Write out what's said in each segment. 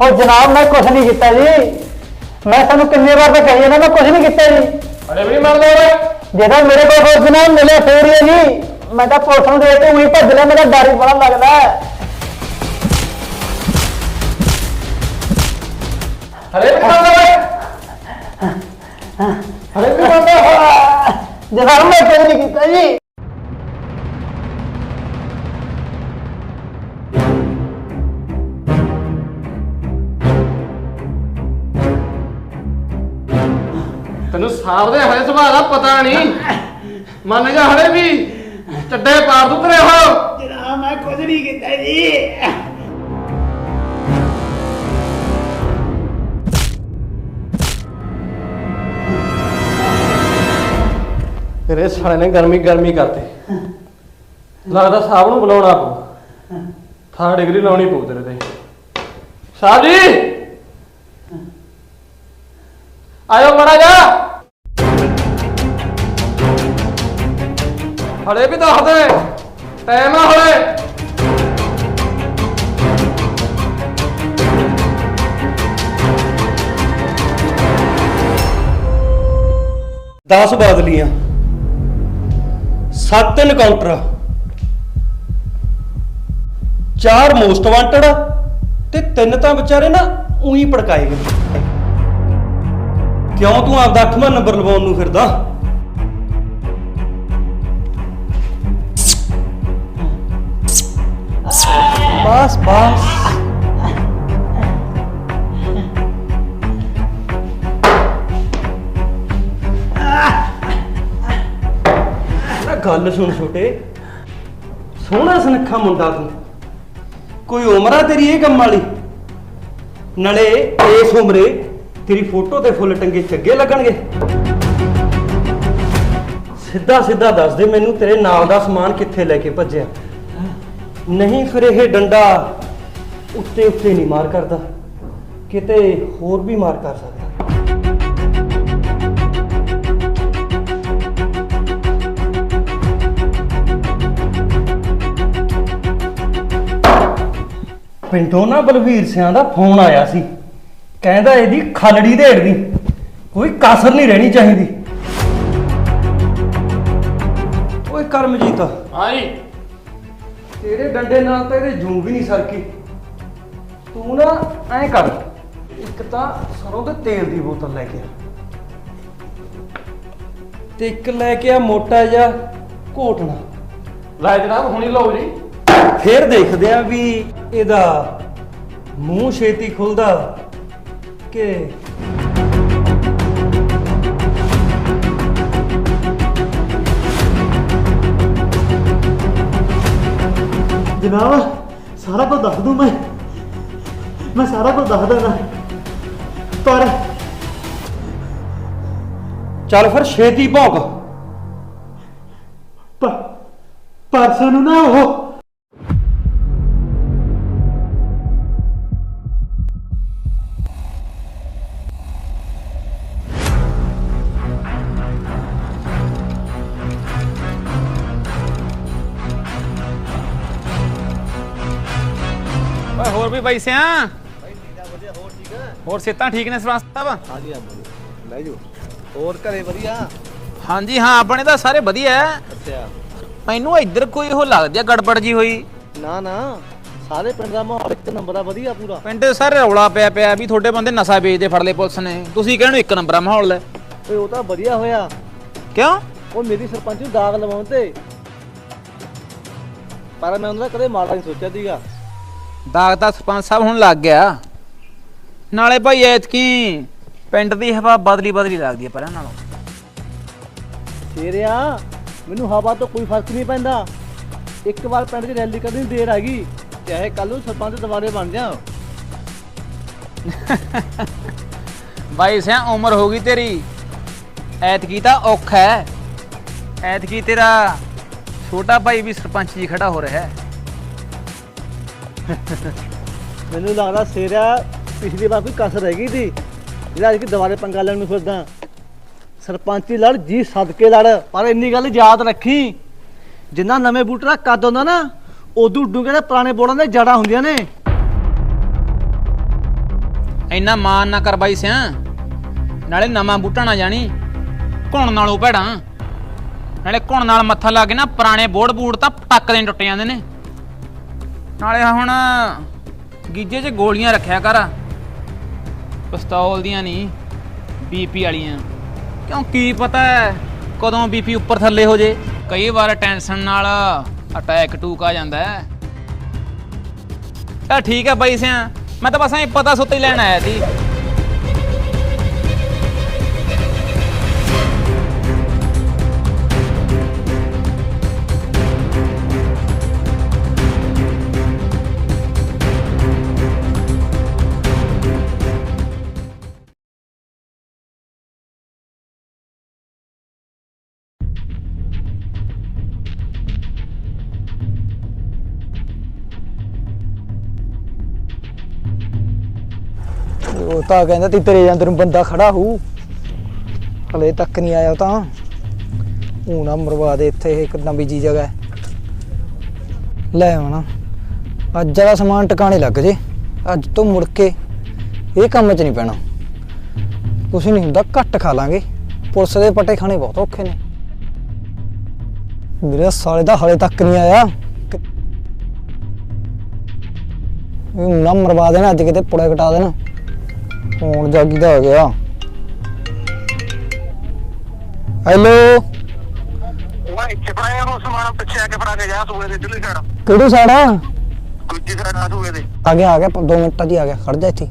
ਉਹ ਜਨਾਬ ਮੈਂ ਕੁਝ ਨਹੀਂ ਕੀਤਾ ਜੀ। ਮੈਂ ਤੁਹਾਨੂੰ ਕਿੰਨੇ ਵਾਰ ਤਾਂ ਕਹੀ ਜਾਂਦਾ ਮੈਂ ਕੁਝ ਨਹੀਂ ਕੀਤਾ ਜੀ। ਅਰੇ ਵੀ ਮੰਨਦਾ ਓਏ ਜਦੋਂ ਮੇਰੇ ਕੋਲ ਕੋਈ ਜਨਾਬ ਮਿਲਿਆ ਫੇਰ ਹੀ ਹੈ ਜੀ। ਮੈਂ ਤਾਂ ਪੁਲਿਸ ਨੂੰ ਦੇ ਕੇ ਉਹੀ ਭੱਜ ਲਿਆ ਮੇਰਾ ਡਰ ਹੀ ਬੜਾ ਲੱਗਦਾ ਹੈ। ਅਰੇ ਵੀ ਮੰਨਦਾ ਓਏ ਅਰੇ ਵੀ ਮੰਨਦਾ ਜਨਾਬ ਮੈਂ ਕੁਝ ਨਹੀਂ ਕੀਤਾ ਜੀ। ਤੈਨੂੰ ਸਾਹ ਦੇ ਹਰੇ ਸੁਭਾਅ ਦਾ ਪਤਾ ਨਹੀਂ। ਮੰਨ ਜਾ ਹਲੇ ਵੀ ਚੱਡੇ ਪਾਰ ਤੂੰ ਤੇਰੇ ਹੋ। ਜਨਾਬ ਮੈਂ ਕੁਝ ਨਹੀਂ ਕੀਤਾ ਜੀ। ਤੇਰੇ ਸਾਲੇ ਨੇ ਗਰਮੀ ਗਰਮੀ ਕਰਤੇ। ਲੱਗਦਾ ਸਾਹਿਬ ਨੂੰ ਬੁਲਾਉਣਾ ਪਊ। ਥਾਰ ਡਿਗਰੀ ਲਾਉਣੀ ਪਊ ਤੇਰੇ ਤੇ। ਸਾਹਿਬ ਜੀ! ਆਇਓ ਮੜਾ ਹਲੇ ਵੀ ਦੱਸ ਦੇ ਟਾਈਮ ਆ ਹਲੇ। ਦਸ ਬਾਦਲੀਆਂ। ਸੱਤ ਇਨਕਾਊਂਟਰ ਚਾਰ ਮੋਸਟ ਵਾਂਟਡ ਤੇ ਤਿੰਨ ਤਾਂ ਵਿਚਾਰੇ ਨਾ ਉਹੀ ਪੜਕਾਏ ਗਏ। ਕਿਉਂ ਤੂੰ ਆਪਦਾ 8ਵਾਂ ਨੰਬਰ ਲਵਾਉਣ ਨੂੰ ਫਿਰਦਾ? ਬਸ ਬਸ। ਨਾ ਗੱਲ ਸੁਣ ਛੋਟੇ। ਸੋਹਣਾ ਸੁਨੱਖਾ ਮੁੰਡਾ ਤੂੰ। ਕੋਈ ਉਮਰ ਆ ਤੇਰੀ ਇਹ ਕੰਮ ਵਾਲੀ? ਨਾਲੇ ਇਸ ਉਮਰੇ ਤੇਰੀ ਫੋਟੋ ਤੇ ਫੁੱਲ ਟੰਗੇ ਚੱਗੇ ਲੱਗਣਗੇ। ਸਿੱਧਾ ਸਿੱਧਾ ਦੱਸ ਦੇ ਮੈਨੂੰ ਤੇਰੇ ਨਾਲ ਦਾ ਸਮਾਨ ਕਿੱਥੇ ਲੈ ਕੇ ਭੱਜਿਆ। ਨਹੀਂ ਫਿਰ ਇਹ ਡੰਡਾ ਉੱਤੇ ਉੱਤੇ ਨਹੀਂ ਮਾਰ ਕਰਦਾ। ਕਿਤੇ ਹੋਰ ਵੀ ਮਾਰ ਕਰ ਸਕਦਾ। ਪਿੰਡੋਂ ਨਾ ਬਲਵੀਰ ਸਿਆਂ ਦਾ ਫੋਨ ਆਇਆ ਸੀ। ਕਹਿੰਦਾ ਇਹਦੀ ਖਾਲੜੀ ਖਲੜੀ ਢੇੜਨੀ ਕੋਈ ਕਸਰ ਨਹੀਂ ਰਹਿਣੀ ਚਾਹੀਦੀ। ਓਏ ਕਰਮਜੀਤ। ਆਈ। ਤੇਰੇ ਡੰਡੇ ਨਾਲ ਤਾਂ ਇਹਦੇ ਜੂੰ ਵੀ ਨਹੀਂ ਸਰਕੀ। ਤੂੰ ਨਾ ਐਂ ਕਰ ਇੱਕ ਤਾਂ ਸਰੋਂ ਦੇ ਤੇਲ ਦੀ ਬੋਤਲ ਲੈ ਕੇ ਆ। ਤੇ ਇੱਕ ਲੈ ਕੇ ਆ ਮੋਟਾ ਜਿਹਾ ਘੋਟਣਾ। ਲੈ ਜਨਾਬ ਹੁਣੀ ਲਓ ਜੀ। ਫਿਰ ਦੇਖਦੇ ਆ ਵੀ ਇਹਦਾ ਮੂੰਹ ਛੇਤੀ ਖੁੱਲਦਾ ਕਿ ਜਨਾਬ ਸਾਰਾ ਕੁਝ ਦੱਸ ਦੂੰ ਮੈਂ। ਮੈਂ ਸਾਰਾ ਕੁਝ ਦੱਸ ਦਿੰਦਾ ਪਰ ਚੱਲ ਫਿਰ ਛੇਤੀ ਭੌਂਕ। ਪ- ਪਰਸੋਂ ਨੂੰ ਨਾ ਉਹ ਬਾਈ ਸਿਆ? ਹੋਰ ਸਿੱਤਾਂ ਠੀਕ ਨੇ ਸਰਪੰਚ ਸਾਹਿਬ? ਹਾਂਜੀ ਹਾਂਜੀ। ਲੈ ਜੋ ਹੋਰ ਘਰੇ ਵਧੀਆ? ਹਾਂਜੀ ਹਾਂ ਆਪਣੇ ਤਾਂ ਸਾਰੇ ਵਧੀਆ ਐ। ਅੱਛਾ। ਮੈਨੂੰ ਇੱਧਰ ਕੋਈ ਉਹ ਲੱਗਦੀ ਆ ਗੜਬੜ ਜੀ ਹੋਈ। ਨਾ ਨਾ। ਸਾਰੇ ਪਿੰਡ ਦਾ ਮਾਹੌਲ ਇੱਕ ਨੰਬਰ ਆ ਵਧੀਆ ਪੂਰਾ। ਪਿੰਡ ਸਾਰੇ ਰੌਲਾ ਪਿਆ ਪਿਆ ਵੀ ਤੁਹਾਡੇ ਬੰਦੇ ਨਸ਼ਾ ਵੇਚਦੇ ਫੜ ਲਏ ਪੁਲਿਸ ਨੇ। ਤੁਸੀਂ ਕਹਿੰਦੇ ਇੱਕ ਨੰਬਰ ਆ ਮਾਹੌਲ ਲੈ ਓਏ ਉਹ ਤਾਂ ਵਧੀਆ ਹੋਇਆ। ਕਿਉਂ? ਉਹ ਮੇਰੀ ਸਰਪੰਚ ਨੂੰ ਦਾਗ ਲਵਾਉਣ ਤੇ। ਪਰ ਮੈਂ ਉਹਨਾਂ ਦਾ ਕਦੇ ਮਾੜਾ ਨਹੀਂ ਸੋਚਿਆ ਸੀਗਾ। ਦਾਗ ਤਾਂ ਸਰਪੰਚ ਸਾਹਿਬ ਹੁਣ ਲੱਗ ਗਿਆ। ਨਾਲੇ ਭਾਈ ਐਤਕੀ ਪਿੰਡ ਦੀ ਹਵਾ ਬਦਲੀ ਬਦਲੀ ਲੱਗਦੀ ਹੈ ਪਰਾਂ ਨਾਲੋਂ। ਸ਼ੇਰਿਆ ਮੈਨੂੰ ਹਵਾ ਤੋਂ ਕੋਈ ਫ਼ਰਕ ਨਹੀਂ ਪੈਂਦਾ। ਇੱਕ ਵਾਰ ਪਿੰਡ 'ਚ ਰੈਲੀ ਕਰਨੀ ਦੇਰ ਆ ਗਈ ਚਾਹੇ ਕੱਲ ਨੂੰ ਸਰਪੰਚ ਦੁਬਾਰੇ ਬਣ ਜਾ ਬਾਈ ਸਿਆ ਉਮਰ ਹੋ ਗਈ ਤੇਰੀ। ਐਤਕੀ ਤਾਂ ਔਖਾ ਹੈ। ਐਤਕੀ ਤੇਰਾ ਛੋਟਾ ਭਾਈ ਵੀ ਸਰਪੰਚ ਜੀ ਖੜਾ ਹੋ ਰਿਹਾ ਹੈ। ਮੈਨੂੰ ਲੱਗਦਾ ਸ਼ੇਰਿਆ ਪਿਛਲੀ ਵਾਰ ਕੋਈ ਕਸਰ ਰਹਿ ਗਈ ਸੀ। ਜਿਹੜਾ ਅੱਜ ਦੁਬਾਰੇ ਪੰਗਾ ਲੈਣ ਨੂੰ ਫਿਰਦਾ। ਸਰਪੰਚੀ ਲੜ, ਜੀ ਸਦਕੇ ਲੜ। ਪਰ ਇੰਨੀ ਗੱਲ ਯਾਦ ਰੱਖੀ। ਜਿੰਨਾ ਨਵੇਂ ਬੂਟੇ ਦਾ ਕੱਦ ਹੁੰਦਾ ਨਾ, ਉਦੋਂ ਡੂੰਘੇ ਦੇ ਪੁਰਾਣੇ ਬੋੜਾਂ ਦੇ ਜੜਾਂ ਹੁੰਦੀਆਂ ਨੇ। ਇੰਨਾ ਮਾਨ ਨਾ ਕਰ ਬਾਈ ਸਿਆ। ਨਾਲੇ ਨਵਾਂ ਬੂਟਾ ਨਾ ਜਾਣੀ। ਘੁਣ ਨਾਲੋਂ ਭੈੜਾ। ਨਾਲੇ ਘੁਣ ਨਾਲ ਮੱਥਾ ਲਾ ਕੇ ਨਾ ਪੁਰਾਣੇ ਬੋੜ ਬੂੜ ਤਾਂ ਟੱਕ ਦੇ ਟੁੱਟ ਜਾਂਦੇ ਨੇ। ਨਾਲੇ ਹੁਣ ਗੀਜੇ 'ਚ ਗੋਲੀਆਂ ਰੱਖਿਆ ਕਰ। ਪਿਸਤੌਲ ਦੀਆਂ ਨਹੀਂ ਬੀਪੀ ਵਾਲੀਆਂ। ਕਿਉਂ ਕੀ ਪਤਾ ਹੈ ਕਦੋਂ ਬੀਪੀ ਉੱਪਰ ਥੱਲੇ ਹੋ ਜੇ? ਕਈ ਵਾਰ ਟੈਨਸ਼ਨ ਨਾਲ ਅਟੈਕ ਟੂਕ ਆ ਜਾਂਦਾ ਹੈ। ਤਾਂ ਠੀਕ ਹੈ ਬਾਈ ਸਿਆ ਮੈਂ ਤਾਂ ਬਸ ਐਂ ਪਤਾ ਸੁੱਤੇ ਹੀ ਲੈਣ ਆਇਆ ਸੀ। ਉਹ ਤਾਂ ਕਹਿੰਦਾ ਤੀ ਤੇਰੇ ਜਾਂਦੇ ਨੂੰ ਬੰਦਾ ਖੜਾ ਹੋਊ। ਹਲੇ ਤੱਕ ਨਹੀਂ ਆਇਆ ਉਹ ਤਾਂ। ਉਹ ਨਾ ਮਰਵਾ ਦੇ ਇੱਥੇ ਇੱਕ ਨਵੀਂ ਜੀ ਜਗ੍ਹਾ। ਹੈ। ਲੈ ਆਉਣਾ। ਅੱਜ ਦਾ ਸਮਾਨ ਟਿਕਾਣੇ ਲੱਗ ਜੇ। ਅੱਜ ਤੋਂ ਮੁੜ ਕੇ ਇਹ ਕੰਮ 'ਚ ਨਹੀਂ ਪੈਣਾ। ਕੁਛ ਨਹੀਂ ਹੁੰਦਾ, ਘੱਟ ਖਾ ਲਾਂਗੇ। ਪੁਲਿਸ ਦੇ ਪੱਟੇ ਖਾਣੇ ਬਹੁਤ ਔਖੇ ਨੇ। ਮੇਰੇ ਸਾਲੇ ਦਾ ਹਲੇ ਤੱਕ ਨਹੀਂ ਆਇਆ। ਕਿ- ਇਹ ਨਾ ਮਰਵਾ ਦੇਣਾ, ਅੱਜ ਕਿਤੇ ਪੁੜੇ ਕਟਾ ਦੇਣਾ। ਫੋਨ ਜਾਗੀ ਦਾ ਹੋ ਗਿਆ। ਹੈਲੋ? ਉਹ ਇੱਥੇ ਫੜਾਇਆ ਉਹ ਸਮਾਨ ਪਿੱਛੇ ਆ ਕੇ ਫੜਾ ਕੇ ਜਾ ਸੂਏ ਦੇ ਦਿੱਲੀ ਸਾਈਡ ਕਿਹੜੀ ਆ ਦੂਜੀ ਸਾਈਡ ਆ ਸੂਏ ਦੇ। ਆ ਗਿਆ ਆ ਗਿਆ 2 ਮਿੰਟਾਂ ਹੀ ਆ ਗਿਆ ਖੜ ਜਾ ਇੱਥੇ।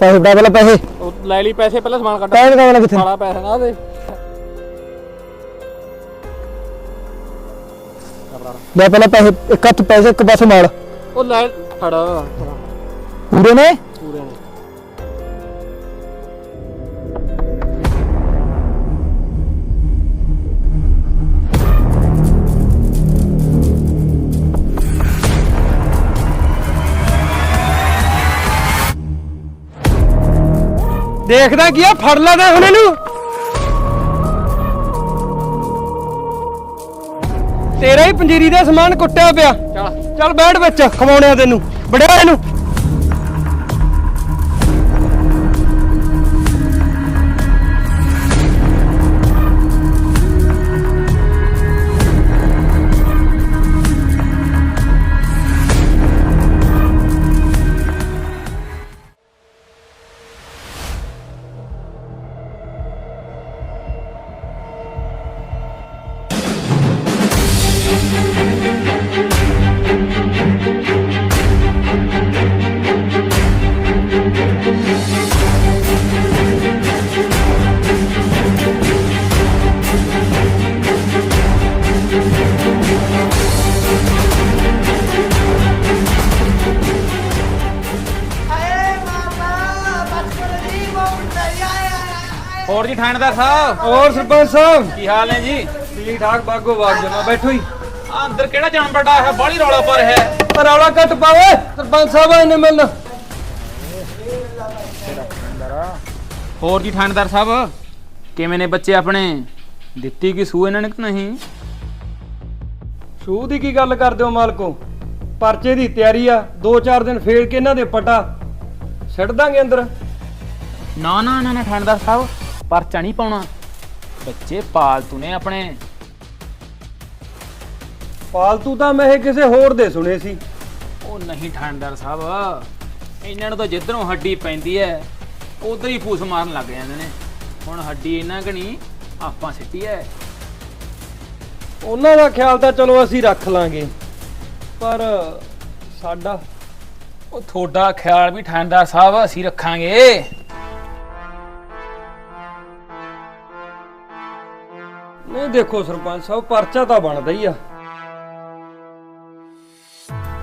ਪੈਸੇ ਫੜਾ ਪਹਿਲਾਂ ਪੈਸੇ। ਉਹ ਲੈ ਲਈ ਪੈਸੇ ਪਹਿਲਾਂ ਸਮਾਨ ਕੱਢ। ਪੈਸੇ ਵਾਲਾ ਕਿੱਥੇ? ਸਾਲਾ ਪੈਸੇ ਨਾ ਦੇ। ਲੈ ਪਹਿਲਾਂ ਪੈਸੇ ਇੱਕ ਹੱਥ ਪੈਸੇ ਇੱਕ ਪਾਸੇ ਮਾਲ। ਉਹ ਲੈ ਫੜ ਪੂਰੇ ਨੇ? ਦੇਖਦਾ ਕੀ ਆ ਫੜ ਲੈਦਾ ਹੁਣ ਇਹਨੂੰ। ਤੇਰਾ ਹੀ ਪੰਜੀਰੀ ਦਾ ਸਮਾਨ ਕੁੱਟਿਆ ਪਿਆ। ਚੱਲ। ਚੱਲ ਬੈਠ ਵਿੱਚ ਖਵਾਉਣਿਆ ਤੈਨੂੰ। ਬੜਿਆ ਇਹਨੂੰ। ਹੋਰ ਜੀ ਥਾਣੇਦਾਰ ਸਾਹਿਬ? ਹੋਰ ਸਰਪੰਚ ਸਾਹਿਬ? ਕੀ ਹਾਲ ਨੇ ਜੀ? ਠੀਕ ਠਾਕ ਬਾਗੋ ਬਾਗ ਜਮਾ ਬੈਠੋ ਹੀ ਅੰਦਰ ਕਿਹੜਾ ਜਾਨ ਬੜਾ ਹੈ? ਬਾਲੀ ਰੌਲਾ ਪਰ ਹੈ। ਰੌਲਾ ਘੱਟ ਪਾਵੇ ਸਰਪੰਚ ਸਾਹਿਬ ਆਏ ਨੇ ਮਿਲਣ। ਹੋਰ ਜੀ ਥਾਣੇਦਾਰ ਸਾਹਿਬ ਕਿਵੇਂ ਨੇ ਬੱਚੇ ਆਪਣੇ? ਦਿੱਤੀ ਕੀ ਸੂ ਇਹਨਾਂ ਨੇ ਕਿ ਨਹੀਂ? ਸੂਹ ਦੀ ਕੀ ਗੱਲ ਕਰਦੇ ਹੋ ਮਾਲਕੋ? ਪਰਚੇ ਦੀ ਤਿਆਰੀ ਆ 2-4 ਦਿਨ ਫੇਰ ਕੇ ਇਹਨਾਂ ਦੇ ਪਟਾ। ਛੱਡ ਦਾਂਗੇ ਅੰਦਰ। ਨਾ ਨਾ ਨਾ ਨਾ ਥਾਣੇਦਾਰ ਸਾਹਿਬ। ਪਰਚਾ ਨਹੀਂ ਪਾਉਣਾ। ਬੱਚੇ ਪਾਲਤੂ ਨੇ ਆਪਣੇ। ਪਾਲਤੂ ਤਾਂ ਮੈਂ ਇਹ ਕਿਸੇ ਹੋਰ ਦੇ ਸੁਣੇ ਸੀ। ਉਹ ਨਹੀਂ ਥਾਣੇਦਾਰ ਸਾਹਿਬ ਇਹਨਾਂ ਨੂੰ ਤਾਂ ਜਿੱਧਰੋਂ ਹੱਡੀ ਪੈਂਦੀ ਹੈ ਉਧਰ ਹੀ ਫੂਸ ਮਾਰਨ ਲੱਗ ਜਾਂਦੇ ਨੇ। ਹੁਣ ਹੱਡੀ ਇਹਨਾਂ ਕਣੀ ਆਪਾਂ ਸਿੱਟੀ ਹੈ ਉਹਨਾਂ ਦਾ ਖਿਆਲ ਤਾਂ ਚਲੋ ਅਸੀਂ ਰੱਖ ਲਾਂਗੇ। ਪਰ ਸਾਡਾ ਉਹ ਤੁਹਾਡਾ ਖਿਆਲ ਵੀ ਥਾਣੇਦਾਰ ਸਾਹਿਬ ਅਸੀਂ ਰੱਖਾਂਗੇ। ਦੇਖੋ ਸਰਪੰਚ ਸਾਹਿਬ ਪਰਚਾ ਤਾਂ ਬਣਦਾ ਹੀ ਆ।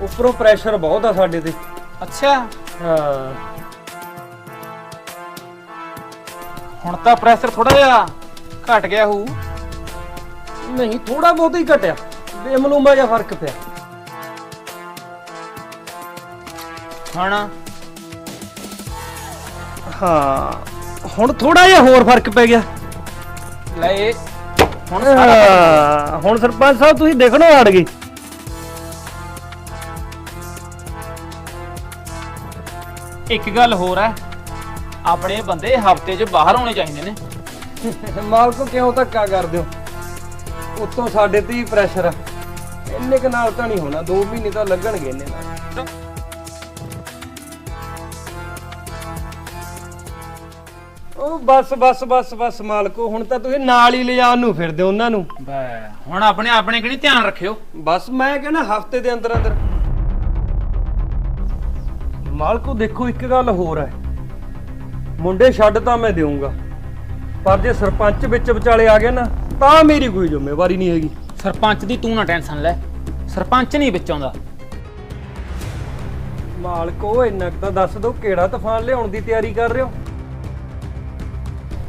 ਉੱਪਰੋਂ ਪ੍ਰੈਸ਼ਰ ਬਹੁਤ ਆ ਸਾਡੇ ਤੇ। ਅੱਛਾ। ਹਾਂ। ਹੁਣ ਤਾਂ ਪ੍ਰੈਸ਼ਰ ਥੋੜਾ ਜਿਹਾ ਘਟ ਗਿਆ ਹੂ ਨਹੀਂ ਥੋੜਾ ਬਹੁਤ ਹੀ ਘਟਿਆ। ਬੇਮਲੂਮਾ ਜਿਹਾ ਫ਼ਰਕ ਪਿਆ। ਹੁਣ? ਹਾਂ ਹੁਣ ਥੋੜਾ ਜਿਹਾ ਹੋਰ ਫ਼ਰਕ ਪੈ ਗਿਆ। ਲੈ ਇਹ ਹੁਣ ਸਾਰਾ ਹਾਂ, ਹੁਣ ਸਰਪੰਚ ਸਾਹਿਬ ਤੁਸੀਂ ਦੇਖਣੋਂ ਹਟ ਗਏ ਇੱਕ ਗੱਲ ਹੋਰ ਹੈ ਆਪਣੇ ਬੰਦੇ ਹਫ਼ਤੇ 'ਚ ਬਾਹਰ ਹੋਣੇ ਚਾਹੀਦੇ ਨੇ। ਮਾਲਕੋ ਕਿਉਂ ਧੱਕਾ ਕਰਦੇ ਹੋ? ਉੱਤੋਂ ਸਾਡੇ ਤੇ ਹੀ ਪ੍ਰੈਸ਼ਰ ਆ। ਇੰਨੇ ਕੁ ਨਾਲ ਤਾਂ ਨਹੀਂ ਹੋਣਾ 2 ਮਹੀਨੇ ਤਾਂ ਲੱਗਣਗੇ ਇੰਨੇ ਨਾਲ। ਉਹ ਬਸ ਬਸ ਬਸ ਬਸ ਮਾਲਕੋ ਹੁਣ ਤਾਂ ਤੁਸੀਂ ਨਾਲ ਹੀ ਲਿਜਾਣ ਨੂੰ ਫਿਰਦੇ ਹੋ ਉਹਨਾਂ ਨੂੰ। ਬੈ, ਹੁਣ ਆਪਣੇ ਆਪਣੇ ਕਿਹੜੀ ਧਿਆਨ ਰੱਖਿਓ। ਬਸ ਮੈਂ ਕਹਿੰਦਾ ਹਫ਼ਤੇ ਦੇ ਅੰਦਰ ਅੰਦਰ। ਮਾਲਕੋ ਦੇਖੋ ਇੱਕ ਗੱਲ ਹੋਰ ਹੈ। ਮੁੰਡੇ ਛੱਡ ਤਾਂ ਮੈਂ ਦੇਊਂਗਾ। ਪਰ ਜੇ ਸਰਪੰਚ ਵਿੱਚ ਵਿਚਾਲੇ ਆ ਗਿਆ ਨਾ ਤਾਂ ਮੇਰੀ ਕੋਈ ਜ਼ਿੰਮੇਵਾਰੀ ਨਹੀਂ ਹੈਗੀ। ਸਰਪੰਚ ਦੀ ਤੂੰ ਨਾ ਟੈਨਸ਼ਨ ਲੈ। ਸਰਪੰਚ ਨਹੀਂ ਵਿੱਚ ਆਉਂਦਾ। ਮਾਲਕੋ ਇੰਨਾ ਕੁ ਤਾਂ ਦੱਸ ਦਿਓ ਕਿਹੜਾ ਤੂਫਾਨ ਲਿਆਉਣ ਦੀ ਤਿਆਰੀ ਕਰ ਰਹੇ ਹੋ?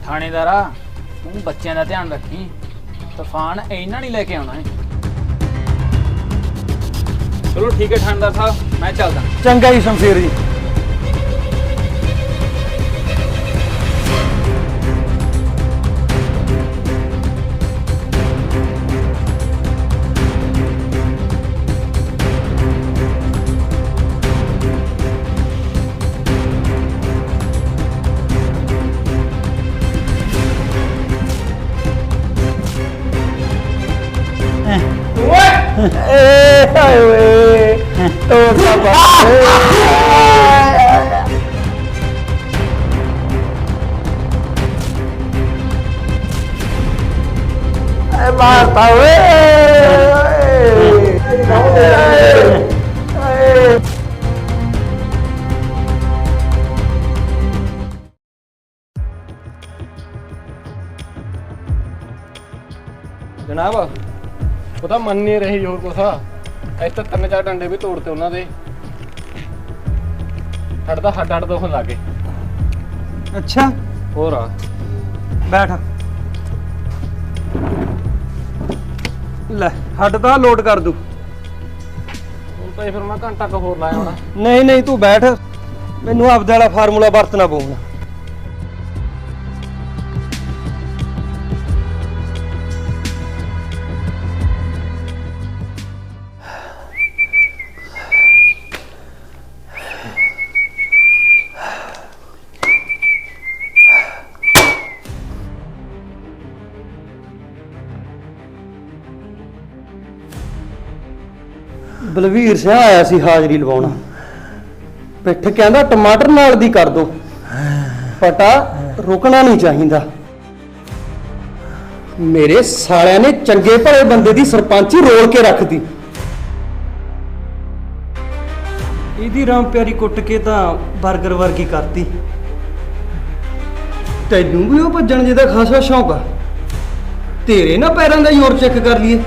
ਥਾਣੇਦਾਰਾ, ਤੂੰ ਬੱਚਿਆਂ ਦਾ ਧਿਆਨ ਰੱਖੀ, ਤੂਫਾਨ ਇਹਨਾਂ ਨਹੀਂ ਲੈ ਕੇ ਆਉਣਾ ਹੈ। ਚਲੋ ਠੀਕ ਹੈ ਥਾਣੇਦਾਰ ਸਾਹਿਬ, ਮੈਂ ਚੱਲਦਾ। ਚੰਗਾ ਜੀ, ਸ਼ਮਸ਼ੀਰ ਜੀ। ਨਹੀਂ ਰਹੀ ਹੋਰ ਕੁਛ? ਇੱਥੇ ਤਿੰਨ ਚਾਰ ਡੰਡੇ ਵੀ ਤੋੜਤੇ ਉਹਨਾਂ ਦੇ। ਹੱਡ ਦਾ ਹੱਡ ਹੱਡ ਦੁਖਣ ਲੱਗੇ ਅੱਛਾ। ਹੋਰ ਆ। ਬੈਠ। ਲੈ ਹੱਡ ਤਾਂ ਲੋਡ ਕਰ ਦੂ। ਹੁਣ ਤਾਂ ਇਹ ਫਿਰ ਮੈਂ ਘੰਟਾ ਕੁ ਹੋਰ ਲਾਇਆ ਹੋਣਾ। ਨਹੀਂ ਨਹੀਂ ਤੂੰ ਬੈਠ। ਮੈਨੂੰ ਆਪਦੇ ਵਾਲਾ ਫਾਰਮੂਲਾ ਵਰਤਣਾ ਪਊਗਾ। ਬਲਵੀਰ ਸਿੰਘ ਆਇਆ ਸੀ ਹਾਜ਼ਰੀ ਲਵਾਉਣ। ਪਿੱਠ ਕਹਿੰਦਾ, ਟਮਾਟਰ ਨਾਲ ਦੀ ਕਰ ਦੋ। ਪਟਾ ਰੁਕਣਾ ਨਹੀਂ ਚਾਹੀਦਾ। ਮੇਰੇ ਸਾਲਿਆਂ ਨੇ ਚੰਗੇ ਭਲੇ ਬੰਦੇ ਦੀ ਸਰਪੰਚੀ ਰੋਲ ਕੇ ਰੱਖਦੀ ਇਹਦੀ ਰਾਮ ਪਿਆਰੀ ਕੁੱਟ ਕੇ ਤਾਂ 버ਗਰ ਵਰਗੀ ਕਰਤੀ। ਤੈਨੂੰ ਵੀ ਉਹ ਭੱਜਣ ਜਿਹਦਾ ਖਾਸਾ ਸ਼ੌਂਕ ਆ। ਤੇਰੇ ਨਾ ਪੈਰਾਂ ਦਾ ਜ਼ੋਰ ਚੈੱਕ ਕਰ ਲਈਏ।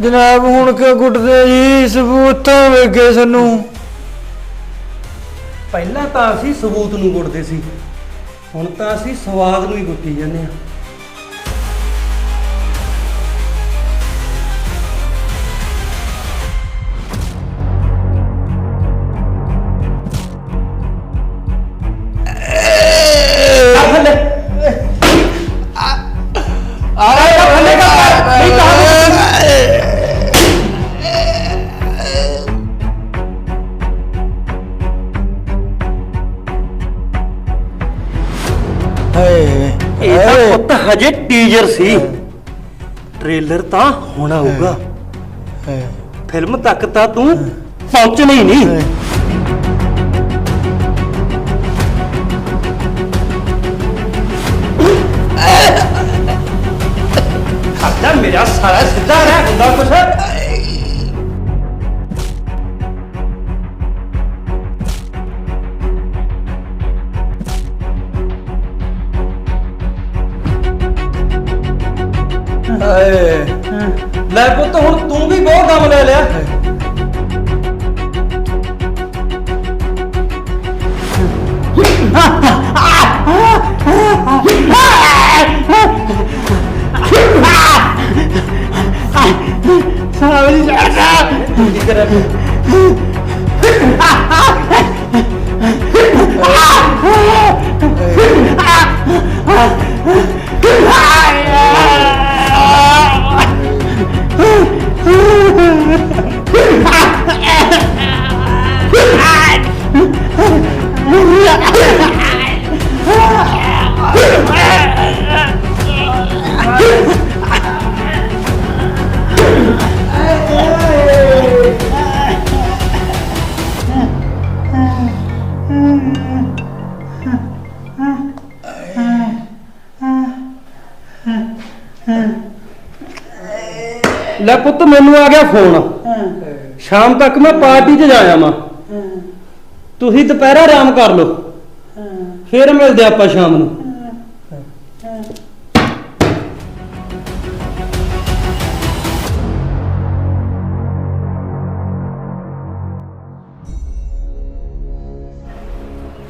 ਜਨਾਬ ਹੁਣ ਕਿਉਂ ਕੁੱਟਦੇ ਜੀ? ਸਬੂਤਾਂ ਵੇਗੇ ਸਾਨੂੰ। ਪਹਿਲਾਂ ਤਾਂ ਅਸੀਂ ਸਬੂਤ ਨੂੰ ਗੁੱਟਦੇ ਸੀ। ਹੁਣ ਤਾਂ ਅਸੀਂ ਸਵਾਦ ਨੂੰ ਹੀ ਗੁੱਟੀ ਜਾਂਦੇ ਆ ਹਜੇ ਟੀਜ਼ਰ ਸੀ। ਟ੍ਰੇਲਰ ਤਾਂ ਹੁਣ ਆਊਗਾ। ਫਿਲਮ ਤੱਕ ਤਾਂ ਤੂੰ ਪਹੁੰਚਣਾ ਨਹੀਂ। Caramba. ਮੈਨੂੰ ਆ ਗਿਆ ਫੋਨ। ਸ਼ਾਮ ਤੱਕ ਮੈਂ ਪਾਰਟੀ 'ਚ ਜਾਇਆ ਮਾ ਤੁਸੀਂ ਦੁਪਹਿਰਾ ਆਰਾਮ ਕਰ ਲਓ। ਫੇਰ ਮਿਲਦੇ ਆਪਾਂ ਸ਼ਾਮ ਨੂੰ।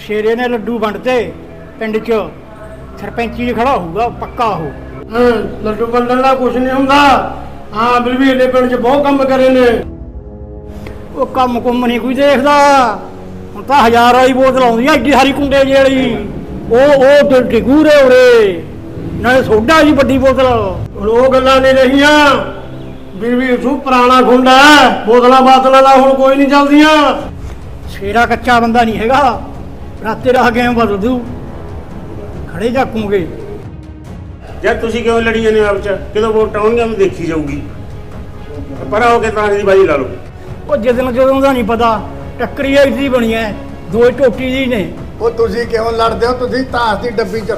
ਸ਼ੇਰੇ ਨੇ ਲੱਡੂ ਵੰਡਤੇ ਪਿੰਡ 'ਚ। ਸਰਪੰਚੀ ਜੀ ਖੜਾ ਹੋਊਗਾ ਪੱਕਾ ਉਹ। ਹਾਂ ਲੱਡੂ ਵੰਡਣ ਦਾ ਕੁਝ ਨਹੀਂ ਹੁੰਦਾ। ਹਾਂ ਬਲਵੀਰ ਨੇ ਪਿੰਡ 'ਚ ਬਹੁਤ ਕੰਮ ਕਰੇ ਨੇ। ਉਹ ਕੰਮ ਕੁੰਮ ਨਹੀਂ ਕੋਈ ਦੇਖਦਾ। ਹੁਣ ਤਾਂ ਹਜ਼ਾਰ ਵਾਲੀ ਬੋਤਲ ਆਉਂਦੀ ਆ ਏਡੀ ਸਾਰੀ ਕੁੰਡੇ ਜਿਹੜੀ ਉਹ ਉਹ ਤੇ ਡਿਗੂਰੇ ਉਰੇ। ਨਾਲੇ ਸੋਡਾ ਜੀ ਵੱਡੀ ਬੋਤਲ। ਹੁਣ ਉਹ ਗੱਲਾਂ ਨਹੀਂ ਰਹੀਆਂ। ਬਲਵੀਰ ਸੂ ਪੁਰਾਣਾ ਖੁੰਡਾ ਹੈ। ਬੋਤਲਾਂ ਬਾਤਲਾਂ ਦਾ ਹੁਣ ਕੋਈ ਨਹੀਂ ਚੱਲਦੀਆਂ। ਸ਼ੇਰਾ ਕੱਚਾ ਬੰਦਾ ਨਹੀਂ ਹੈਗਾ। ਰਾਤੇ ਰਾਹ ਗਏ ਬਦਲ ਦੂ। ਖੜੇ ਜਾਕੂਗੇ। ਜਦ ਤੁਸੀਂ ਕਿਉਂ ਲੜੀ ਜਾਂਦੇ ਹੋ ਆਪ ਚ? ਕਿਦੋਂ ਵੋਟ ਆਉਣਗੀਆਂ ਮੈਂ ਦੇਖੀ ਜਾਊਗੀ। ਪਰ ਹੋ ਕੇ ਤਾਂ ਦੀ ਬਾਜੀ ਲਾ ਲਓ। ਉਹ ਜਦੋਂ ਜਦੋਂ ਦਾ ਨਹੀਂ ਪਤਾ ਟੱਕਰੀ ਐਸੀ ਬਣੀ ਐ। ਦੋ ਟੋਟੀ ਜੀ ਨੇ। ਉਹ ਤੁਸੀਂ ਕਿਉਂ ਲੜਦੇ ਹੋ? ਤੁਸੀਂ ਤਾਸ ਦੀ ਡੱਬੀ ਚ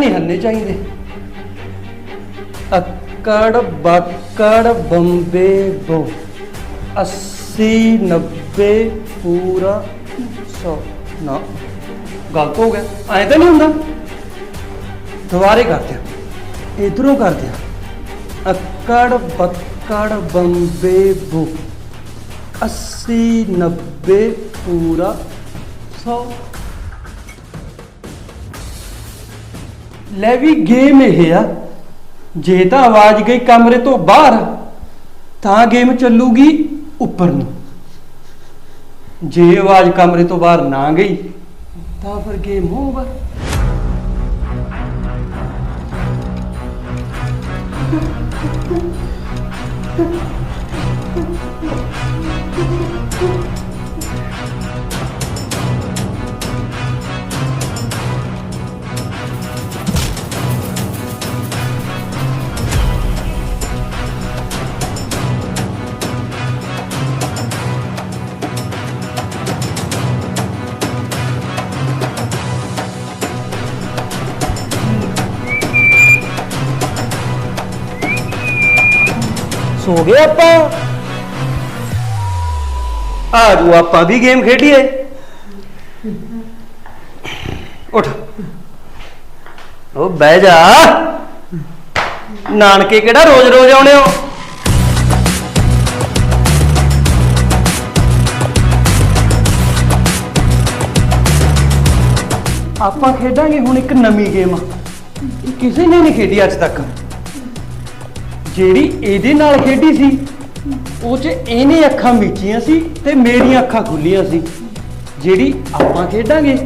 ਨਹੀਂ ਹੱਲਣੇ ਚਾਹੀਦੇ। ਅਕੜ ਬੱਕੜ ਬੰਬੇ ਬੋ 80 90 ਪੂਰਾ 100 ਨਾ, ਗਲਤ ਹੋ ਗਿਆ। ਐਂ ਤਾਂ ਨਹੀਂ ਹੁੰਦਾ। ਦੁਬਾਰੇ ਕਰਦੇ ਆ ਇਧਰੋਂ ਕਰਦੇ ਆ ਅਕੜ ਬੱਕੜ ਬੰਬੇ ਬੋ 80 90 ਪੂਰਾ 100 ਲੈ ਵੀ ਗੇਮ ਇਹ ਆ। ਜੇ ਤਾਂ ਆਵਾਜ਼ ਗਈ ਕਮਰੇ ਤੋਂ ਬਾਹਰ, ਤਾਂ ਗੇਮ ਚੱਲੂਗੀ ਉੱਪਰ ਨੂੰ। ਜੇ ਆਵਾਜ਼ ਕਮਰੇ ਤੋਂ ਬਾਹਰ ਨਾ ਗਈ, ਤਾਂ ਫਿਰ ਗੇਮ ਓਵਰ ਸੋ ਗਏ ਆਪਾਂ। ਆ ਜੂ ਆਪਾਂ ਵੀ ਗੇਮ ਖੇਡੀਏ। ਉੱਠ। ਉਹ ਬਹਿ ਜਾ। ਨਾਨਕੇ ਕਿਹੜਾ ਰੋਜ਼ ਰੋਜ਼ ਆਉਣੇ ਹੋ? ਆਪਾਂ ਖੇਡਾਂਗੇ ਹੁਣ ਇੱਕ ਨਵੀਂ ਗੇਮ। ਇਹ ਕਿਸੇ ਨੇ ਨਹੀਂ ਖੇਡੀ ਅੱਜ ਤੱਕ। ਜਿਹੜੀ ਇਹਦੇ ਨਾਲ ਖੇਡੀ ਸੀ, ਉਹ ਚ ਇਹਨੇ ਅੱਖਾਂ ਮੀਚੀਆਂ ਸੀ ਤੇ ਮੇਰੀਆਂ ਅੱਖਾਂ ਖੁੱਲੀਆਂ ਸੀ। ਜਿਹੜੀ ਆਪਾਂ ਖੇਡਾਂਗੇ,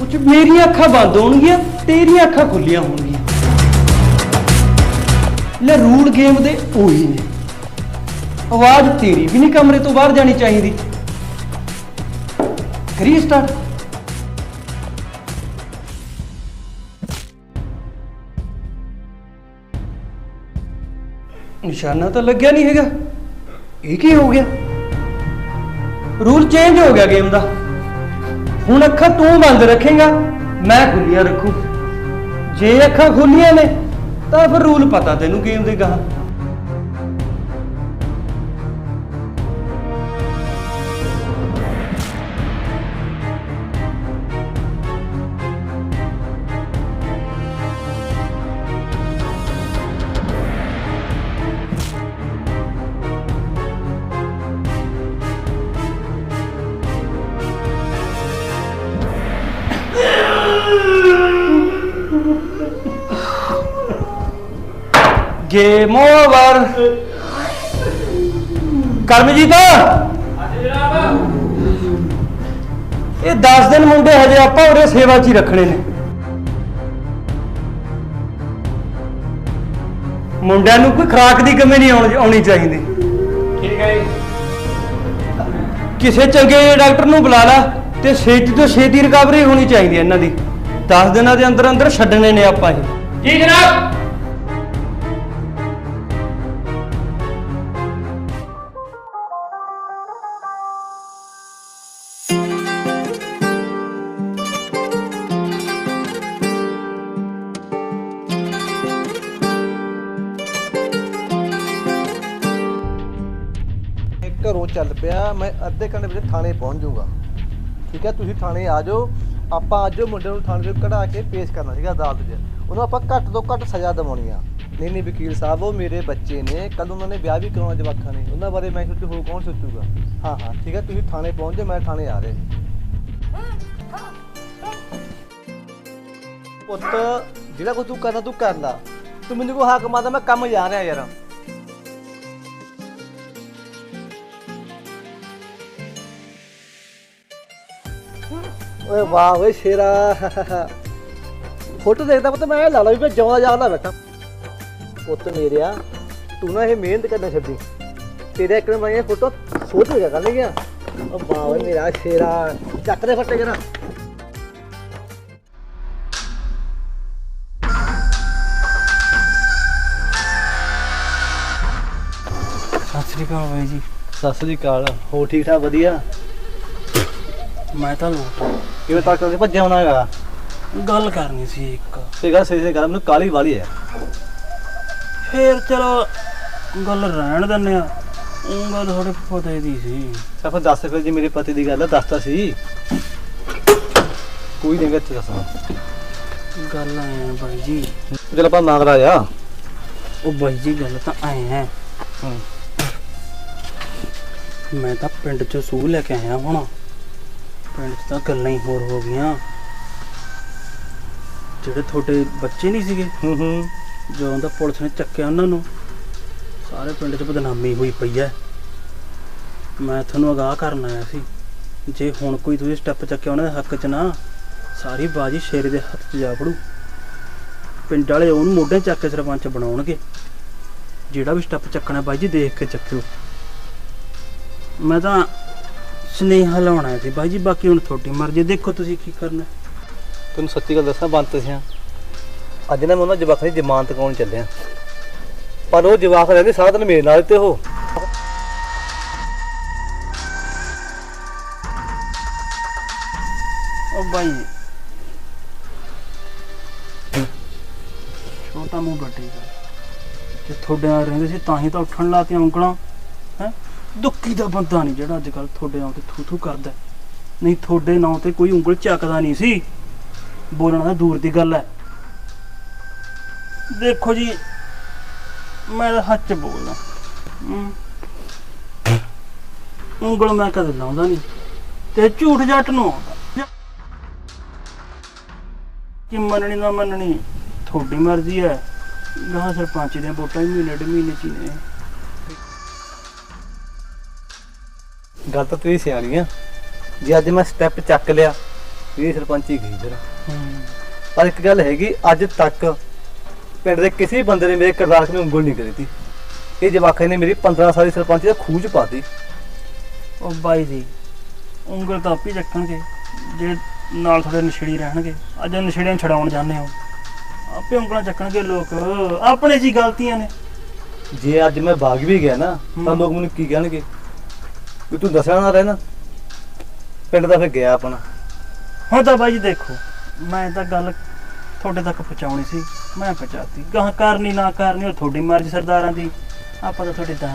ਉਹ ਚ ਮੇਰੀਆਂ ਅੱਖਾਂ ਬੰਦ ਹੋਣਗੀਆਂ, ਤੇਰੀਆਂ ਅੱਖਾਂ ਖੁੱਲੀਆਂ ਹੋਣਗੀਆਂ। ਲੈ ਰੂਲ ਗੇਮ ਦੇ ਉਹੀ ਨੇ। ਆਵਾਜ਼ ਤੇਰੀ ਵੀ ਨਹੀਂ ਕਮਰੇ ਤੋਂ ਬਾਹਰ ਜਾਣੀ ਚਾਹੀਦੀ। ਕਰੀ ਸਟਾਰਟ ਨਿਸ਼ਾਨਾ ਤਾਂ ਲੱਗਿਆ ਨਹੀਂ ਹੈਗਾ। ਇਹ ਕੀ ਹੋ ਗਿਆ? ਰੂਲ ਚੇਂਜ ਹੋ ਗਿਆ ਗੇਮ ਦਾ। ਹੁਣ ਅੱਖਾਂ ਤੂੰ ਬੰਦ ਰੱਖੇਗਾ, ਮੈਂ ਖੁੱਲੀਆਂ ਰੱਖੂ। ਜੇ ਅੱਖਾਂ ਖੁੱਲੀਆਂ ਨੇ, ਤਾਂ ਫਿਰ ਰੂਲ ਪਤਾ ਤੈਨੂੰ ਗੇਮ ਦੇ ਗਾਹ। Game over Karamjit. ਇਹ 10 ਦਿਨ ਮੁੰਡੇ ਹਜੇ ਆਪਾਂ ਉਰੇ ਸੇਵਾ 'ਚ ਹੀ ਰੱਖਣੇ ਨੇ। ਮੁੰਡਿਆਂ ਨੂੰ ਕੋਈ ਖਰਾਕ ਦੀ ਕਮੀ ਨਹੀਂ ਆਉਣੀ ਆਉਣੀ ਚਾਹੀਦੀ। ਠੀਕ ਹੈ ਜੀ। ਕਿਸੇ ਚੰਗੇ ਡਾਕਟਰ ਨੂੰ ਬੁਲਾ ਲੈ ਤੇ ਛੇਤੀ ਤੋਂ ਛੇਤੀ ਰਿਕਵਰੀ ਹੋਣੀ ਚਾਹੀਦੀ ਹੈ ਇਹਨਾਂ ਦੀ। 10 ਦਿਨਾਂ ਦੇ ਅੰਦਰ ਅੰਦਰ ਛੱਡਣੇ ਨੇ ਆਪਾਂ ਇਹ। ਜੀ ਜਨਾਬ। ਚੱਲ ਪਿਆ, ਮੈਂ ਅੱਧੇ ਘੰਟੇ ਵਿੱਚ ਥਾਣੇ ਪਹੁੰਚ ਜਾਊਗਾ। ਠੀਕ ਹੈ, ਤੁਸੀਂ ਥਾਣੇ ਆ ਜਾਓ। ਆਪਾਂ ਅੱਜ ਉਹ ਮੁੰਡੇ ਨੂੰ ਥਾਣੇ ਤੋਂ ਕਢਾ ਕੇ ਪੇਸ਼ ਕਰਨਾ ਸੀਗਾ ਅਦਾਲਤ 'ਚ। ਉਹਨੂੰ ਆਪਾਂ ਘੱਟ ਤੋਂ ਘੱਟ ਸਜ਼ਾ ਦਿਵਾਉਣੀ ਆ। ਨਹੀਂ ਨਹੀਂ ਵਕੀਲ ਸਾਹਿਬ, ਉਹ ਮੇਰੇ ਬੱਚੇ ਨੇ। ਕੱਲ ਉਹਨਾਂ ਨੇ ਵਿਆਹ ਵੀ ਕਰਾਉਣਾ ਜਵਾਕਾਂ ਨੇ। ਉਹਨਾਂ ਬਾਰੇ ਮੈਂ ਸੋਚੂ ਹੋ ਕੌਣ ਸੋਚੂਗਾ? ਹਾਂ ਹਾਂ, ਠੀਕ ਹੈ, ਤੁਸੀਂ ਥਾਣੇ ਪਹੁੰਚ ਜਾਓ, ਮੈਂ ਥਾਣੇ ਆ ਰਿਹਾ। ਪੁੱਤ, ਜਿਹੜਾ ਕੋ ਤੂੰ ਕਰਨਾ, ਤੂੰ ਕਰ ਲਾ। ਤੂੰ ਮੈਨੂੰ ਕੋ ਹਾਕ ਮਾਰਦਾ, ਮੈਂ ਕੰਮ ਜਾ ਰਿਹਾ ਯਾਰ। ਓਏ ਵਾਹ ਓਏ ਸ਼ੇਰਾ। ਫੋਟੋ ਦੇਖਦਾ ਪੁੱਤ ਮੈਂ ਲਾ ਲਾ ਵੀ ਜਵਾ ਜਾਵਦਾ ਬੈਠਾ। ਪੁੱਤ ਮੇਰਿਆ ਤੂੰ ਨਾ ਇਹ ਮਿਹਨਤ ਕਰਨਾ ਛੱਡੀ। ਤੇਰੇ ਇੱਕ ਮੈਂ ਇਹ ਫੋਟੋ ਸੋਚ ਰਿਹਾ ਕਰ ਲਿਆ ਓ ਵਾਹ ਓਏ ਮੇਰਾ ਸ਼ੇਰਾ ਚੱਕ ਦੇ ਫੱਟੇ ਕਰਾ ਸਤਿ ਸ੍ਰੀ ਅਕਾਲ ਬਾਈ ਜੀ। ਸਤਿ ਸ੍ਰੀ ਅਕਾਲ ਹੋ ਠੀਕ ਠਾਕ ਵਧੀਆ? ਮੈਂ ਤਾਂ ਲੋਟ ਕਿਵੇਂ ਤੱਕ ਭੱਜਿਆ ਹੋਣਾ ਹੈਗਾ। ਗੱਲ ਕਰਨੀ ਸੀ ਇੱਕ। ਤੇ ਗੱਲ ਸਹੀ ਸਹੀ ਗੱਲ ਮੈਨੂੰ ਕਾਲੀ ਵਾਲੀ ਹੈ। ਫੇਰ ਚਲੋ ਗੱਲ ਰਹਿਣ ਦਿੰਨੇ ਆ ਉਹ ਗੱਲ ਥੋੜੇ ਪਤਾ ਦੀ ਸੀ। ਤਾਂ ਫਿਰ ਦੱਸ ਫਿਰ ਜੀ ਮੇਰੇ ਪਤੀ ਦੀ ਗੱਲ ਹੈ ਦੱਸਤਾ ਸੀ। ਕੋਈ ਨਹੀਂ ਗੱਤ ਦੱਸਣਾ ਗੱਲ ਐ ਆ ਬਾਈ ਜੀ। ਚਲ ਆਪਾਂ ਮੰਗਦਾ ਜਾ। ਉਹ ਬਾਈ ਜੀ ਗੱਲ ਤਾਂ ਐ ਹੈ ਹੂੰ। ਮੈਂ ਤਾਂ ਪਿੰਡ ਚੋਂ ਸੂਹ ਲੈ ਕੇ ਆਇਆ ਹੁਣ। ਪਿੰਡ 'ਚ ਤਾਂ ਗੱਲਾਂ ਹੀ ਹੋਰ ਹੋ ਗਈਆਂ। ਜਿਹੜੇ ਤੁਹਾਡੇ ਬੱਚੇ ਨਹੀਂ ਸੀਗੇ ਹੂੰ ਹੂੰ। ਜਦੋਂ ਦਾ ਪੁਲਿਸ ਨੇ ਚੱਕਿਆ ਉਹਨਾਂ ਨੂੰ ਸਾਰੇ ਪਿੰਡ 'ਚ ਬਦਨਾਮੀ ਹੋਈ ਪਈ ਐ। ਮੈਂ ਤੁਹਾਨੂੰ ਅਗਾਹ ਕਰਨ ਆਇਆ ਸੀ ਜੇ ਹੁਣ ਕੋਈ ਤੁਸੀਂ ਸਟੈਪ ਚੱਕਿਆ ਉਹਨਾਂ ਦੇ ਹੱਕ 'ਚ ਨਾ ਸਾਰੀ ਬਾਜੀ ਸ਼ੇਰੇ ਦੇ ਹੱਥ 'ਚ ਜਾ ਪੜੂ ਪਿੰਡ ਵਾਲੇ ਉਹਨੂੰ ਮੋਢੇ ਚੱਕ ਕੇ ਸਰਪੰਚ ਬਣਾਉਣਗੇ। ਜਿਹੜਾ ਵੀ ਸਟੈਪ ਚੱਕਣਾ ਬਾਈ ਜੀ ਦੇਖ ਕੇ ਚੱਕਿਓ। ਮੈਂ ਤਾਂ ਸਨੇਹਾ ਲਾਉਣਾ ਸੀ ਬਾਈ ਜੀ ਬਾਕੀ ਹੁਣ ਤੁਹਾਡੀ ਮਰਜ਼ੀ ਦੇਖੋ ਤੁਸੀਂ ਕੀ ਕਰਨਾ। ਤੈਨੂੰ ਸੱਚੀ ਗੱਲ ਦੱਸਾਂ ਬੰਤ ਸਿਆ ਅੱਜ ਨਾ ਮੈਂ ਉਹਨਾਂ ਜਵਾਕਾਂ ਦੀ ਜ਼ਮਾਨਤ ਕਰਾਉਣ ਚੱਲਿਆ। ਪਰ ਉਹ ਜਵਾਕ ਰਹਿੰਦੇ ਸਾਰਾ ਦਿਨ ਮੇਰੇ ਨਾਲ ਤੇ ਉਹ। ਉਹ ਬਾਈ ਛੋਟਾ ਮੂੰਹ ਬੱਟੀ ਦਾ ਜੇ ਤੁਹਾਡੇ ਨਾਲ ਰਹਿੰਦੇ ਸੀ ਤਾਂ ਹੀ ਤਾਂ ਉੱਠਣ ਲਾ ਕੇ ਉਂਗਲਾਂ ਹੈ? ਦੁੱਖੀ ਦਾ ਬੰਦਾ ਨਹੀਂ ਜਿਹੜਾ ਅੱਜ ਕੱਲ ਤੁਹਾਡੇ ਨਾਂ ਤੇ ਥੂ ਥੂ ਕਰਦਾ ਹੈ। ਨਹੀਂ, ਤੁਹਾਡੇ ਨਾਂ ਤੇ ਕੋਈ ਉਂਗਲ ਚੱਕਦਾ ਨਹੀਂ ਸੀ। ਬੋਲਣਾ ਤਾਂ ਦੂਰ ਦੀ ਗੱਲ ਹੈ। ਦੇਖੋ ਜੀ, ਮੈਂ ਤਾਂ ਹੱਥ 'ਚ ਬੋਲਦਾ। ਹਮ। ਉਂਗਲ ਮੈਂ ਕਦੇ ਲਾਉਂਦਾ ਨਹੀਂ। ਤੇ ਝੂਠ ਜੱਟ ਨੂੰ ਆਉਂਦਾ। ਕਿ ਮੰਨਣੀ ਨਾ ਮੰਨਣੀ, ਤੁਹਾਡੀ ਮਰਜ਼ੀ ਹੈ। ਗਾਂ ਸਰਪੰਚ ਦੀਆਂ ਵੋਟਾਂ ਵੀ ਮਹੀਨੇ ਡੇ ਮਹੀਨੇ ਚ ਹੀ ਨੇ। ਗੱਲ ਤਾਂ ਤੇਰੀ ਸਿਆਣੀ ਆ। ਜੇ ਅੱਜ ਮੈਂ ਸਟੈਪ ਚੱਕ ਲਿਆ ਇਹ ਸਰਪੰਚੀ ਗਈ ਫਿਰ। ਪਰ ਇੱਕ ਗੱਲ ਹੈਗੀ ਅੱਜ ਤੱਕ ਪਿੰਡ ਦੇ ਕਿਸੇ ਬੰਦੇ ਨੇ ਮੇਰੇ ਕਿਰਦਾਰ 'ਤੇ ਉਂਗਲ ਨਹੀਂ ਕਰੀ ਤੀ। ਇਹ ਜਵਾਕਾਂ ਨੇ ਮੇਰੀ 15 ਸਾਲੀ ਸਰਪੰਚ ਦਾ ਖੂਜ ਪਾਤੀ ਉਹ ਬਾਈ ਜੀ ਉਂਗਲ ਤਾਂ ਆਪੀ ਚੱਕਣਗੇ। ਜੇ ਨਾਲ ਥੋੜੇ ਨਸ਼ੇੜੀ ਰਹਿਣਗੇ ਅੱਜ ਨਸ਼ੇੜੀਆਂ ਨੂੰ ਛਡਾਉਣ ਜਾਂਦੇ ਹੋ। ਆਪੇ ਉਂਗਲਾਂ ਚੱਕਣਗੇ ਲੋਕ। ਆਪਣੇ ਜੀ ਗਲਤੀਆਂ ਨੇ। ਜੇ ਅੱਜ ਮੈਂ ਭਾਗ ਵੀ ਗਿਆ ਨਾ ਤਾਂ ਲੋਕ ਮੈਨੂੰ ਕੀ ਕਹਿਣਗੇ? ਵੀ ਤੂੰ ਦੱਸਿਆ ਨਾ ਰਹਿਣਾ ਪਿੰਡ ਦਾ ਫਿਰ ਗਿਆ ਆਪਣਾ। ਹੁਣ ਤਾਂ ਬਾਈ ਜੀ ਦੇਖੋ ਮੈਂ ਤਾਂ ਗੱਲ ਤੁਹਾਡੇ ਤੱਕ ਪਹੁੰਚਾਉਣੀ ਸੀ ਮੈਂ ਪਹੁੰਚਾਤੀ। ਗਾਹ ਕਰਨੀ ਨਾ ਕਰਨੀ ਉਹ ਤੁਹਾਡੀ ਮਰਜ਼ੀ ਸਰਦਾਰਾਂ ਦੀ। ਆਪਾਂ ਤਾਂ ਤੁਹਾਡੀ ਤਾਂ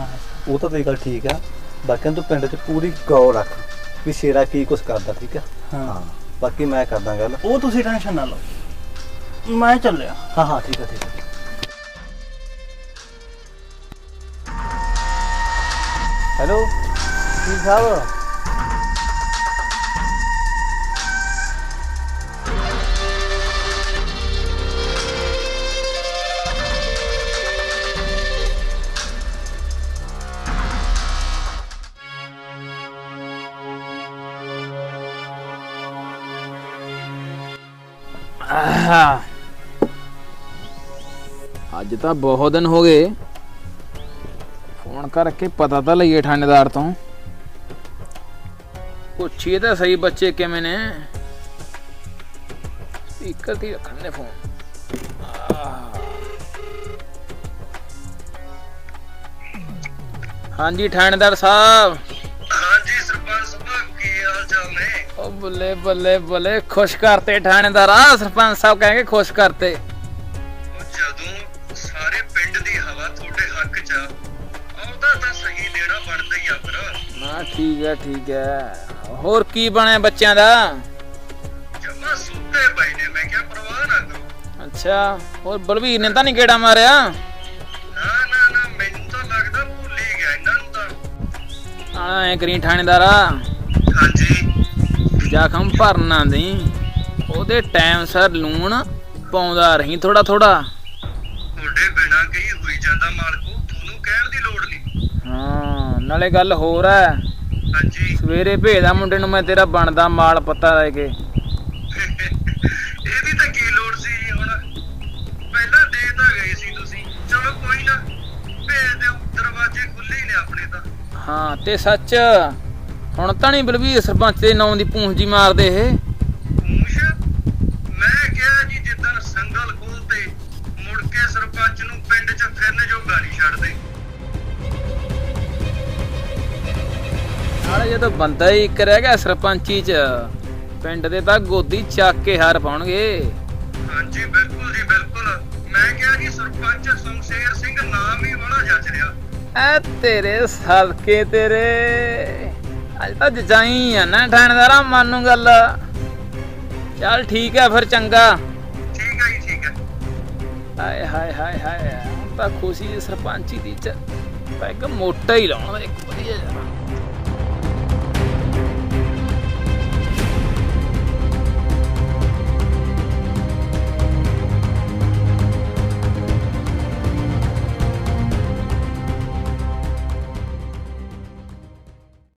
ਉਹ ਤਾਂ ਤੇਰੀ ਗੱਲ ਠੀਕ ਆ ਬਾਕੀ ਤੂੰ ਪਿੰਡ 'ਚ ਪੂਰੀ ਗੌਰ ਰੱਖ ਵੀ ਸ਼ੇਰਾ ਕੀ ਕੁਛ ਕਰਦਾ ਠੀਕ ਆ? ਹਾਂ। ਬਾਕੀ ਮੈਂ ਕਰਦਾ ਗੱਲ। ਉਹ ਤੁਸੀਂ ਟੈਨਸ਼ਨ ਨਾ ਲਓ। ਮੈਂ ਚੱਲਿਆ। ਹਾਂ ਹਾਂ ਠੀਕ ਆ ਠੀਕ ਆ। ਹੈਲੋ ਜੀ ਸਾਹਿਬ ਅੱਜ ਤਾਂ ਬਹੁਤ ਦਿਨ ਹੋ ਗਏ। ਫੋਨ ਕਰਕੇ ਪਤਾ ਤਾਂ ਲਈਏ ਥਾਣੇਦਾਰ ਤੋਂ। ਪੁੱਛੀਏ ਤਾਂ ਸਹੀ ਬੱਚੇ ਕਿਵੇਂ ਨੇ। ਸਪੀਕਰ ਤੇ ਰੱਖਣ ਨੇ ਫੋਨ। ਹਾਂਜੀ ਥਾਣੇਦਾਰ ਸਾਹਿਬ। ਹਾਂਜੀ ਸਰਪੰਚ ਸਾਹਿਬ ਕੀ ਹਾਲ ਚਾਲ ਨੇ? ਉਹ ਬੱਲੇ ਬੱਲੇ ਬੱਲੇ ਖੁਸ਼ ਕਰਤੇ ਥਾਣੇਦਾਰਾ ਸਰਪੰਚ ਸਾਹਿਬ ਕਹਿੰਗੇ ਖੁਸ਼ ਕਰਤੇ। ਜਦੋਂ ਸਾਰੇ ਪਿੰਡ ਦੀ ਹਵਾ ਤੁਹਾਡੇ ਹੱਕ 'ਚ ਆ ਆਉਂਦਾ ਤਾਂ ਸਹੀ ਲੈਣਾ ਬਣਦਾ ਹੀ ਆ ਫਿਰ ਨਾ ਠੀਕ ਹੈ ਠੀਕ ਹੈ। ਹੋਰ ਕੀ ਬਣਿਆ ਬੱਚਿਆਂ ਦਾ? ਜਮਾ ਸੁੱਤੇ ਪਏ ਨੇ ਮੈਂ ਕਿਹਾ ਪਰਵਾਹ ਨਾ ਕਰੋ। ਅੱਛਾ ਹੋਰ ਬਲਵੀਰ ਨੇ ਤਾਂ ਨਹੀਂ ਗੇੜਾ ਮਾਰਿਆ? ਨਾ ਨਾ ਨਾ ਮੈਨੂੰ ਤਾਂ ਲੱਗਦਾ ਭੁੱਲ ਹੀ ਗਿਆ ਇਹਨਾਂ ਨੂੰ ਤਾਂ। ਆਣਾ ਐ ਕਰੀ ਥਾਣੇਦਾਰਾ ਹਾਂਜੀ। ਜ਼ਖਮ ਭਰਨਾ ਦੀ ਉਹਦੇ ਟਾਈਮ ਸਰ ਲੂਣ ਪਾਉਂਦਾ ਰਹੀਂ ਥੋੜਾ ਥੋੜਾ ਤੁਹਾਡੇ ਬਿਨਾ ਕਹੀ ਹੋਈ ਜਾਂਦਾ ਮਾਲਕੋ ਤੁਹਾਨੂੰ ਕਹਿਣ ਦੀ ਲੋੜ ਨਹੀਂ। ਹਾਂ ਨਾਲੇ ਗੱਲ ਹੋਰ ਐ ਹਾਂਜੀ। ਸਵੇਰੇ ਭੇਜਦਾ ਮੁੰਡੇ ਨੂੰ ਮੈਂ ਤੇਰਾ ਬਣਦਾ ਮਾਲ ਪੱਤਾ ਲੈ ਕੇ। ਇਹਦੀ ਤਾਂ ਕੀ ਲੋੜ ਸੀ ਜੀ ਹੁਣ? ਪਹਿਲਾਂ ਦੇ ਤਾਂ ਗਏ ਸੀ ਤੁਸੀਂ। ਚਲੋ ਕੋਈ ਨਾ ਭੇਜ ਦਿਓ। ਦਰਵਾਜ਼ੇ ਖੁੱਲੇ ਹੀ ਨੇ ਆਪਣੇ ਤਾਂ। ਹਾਂ ਤੇ ਸੱਚ ਹੁਣ ਤਾਂ ਨਹੀਂ ਬਲਵੀਰ ਸਰਪੰਚ ਦੇ ਨਾਂ ਦੀ ਪੂੰਛ ਜੀ ਮਾਰਦੇ ਇਹ? ਪੂਛ? ਮੈਂ ਕਿਹਾ ਜੀ ਜਿੱਦਣ ਸੰਗਲ ਖੋਲਤੇ ਮੁੜ ਕੇ ਸਰਪੰਚ ਨੂੰ ਪਿੰਡ 'ਚ ਫਿਰਨ ਜੋਗਾ ਨਹੀਂ ਛੱਡਦੇ। ਜਦੋਂ ਬੰਦਾ ਹੀ ਇੱਕ ਰਹਿ ਗਿਆ ਸਰਪੰਚੀ ਚ। ਪਿੰਡ ਦੇ ਤਾਂ ਗੋਦੀ ਚੱਕ ਕੇ ਹਾਰ ਪਾਉਣਗੇ। ਹਾਂਜੀ ਬਿਲਕੁਲ ਜੀ ਬਿਲਕੁਲ। ਮੈਂ ਕਿਹਾ ਜੀ ਸਰਪੰਚ ਸ਼ਮਸ਼ੇਰ ਸਿੰਘ ਨਾਮ ਹੀ ਬੜਾ ਜੱਜ ਰਿਹਾ। ਐ ਤੇਰੇ ਸਦਕੇ ਤੇਰੇ। ਅੱਜ ਤਾਂ ਜਜਾਈ ਆ ਨਾ ਠਾਣਦਾਰਾ ਮੰਨੂ ਗੱਲ। ਚੱਲ ਠੀਕ ਹੈ ਫਿਰ ਚੰਗਾ। ਠੀਕ ਹੈ ਜੀ ਠੀਕ ਹੈ ਹਾਏ ਹਾਏ ਹਾਏ ਹਾਏ ਹੁਣ ਤਾਂ ਖੁਸ਼ੀ ਸਰਪੰਚੀ ਦੀ ਚ ਪੈਗ ਮੋਟਾ ਹੀ ਲਾਉਣਾ ਇੱਕ ਵਧੀਆ ਜਿਹਾ।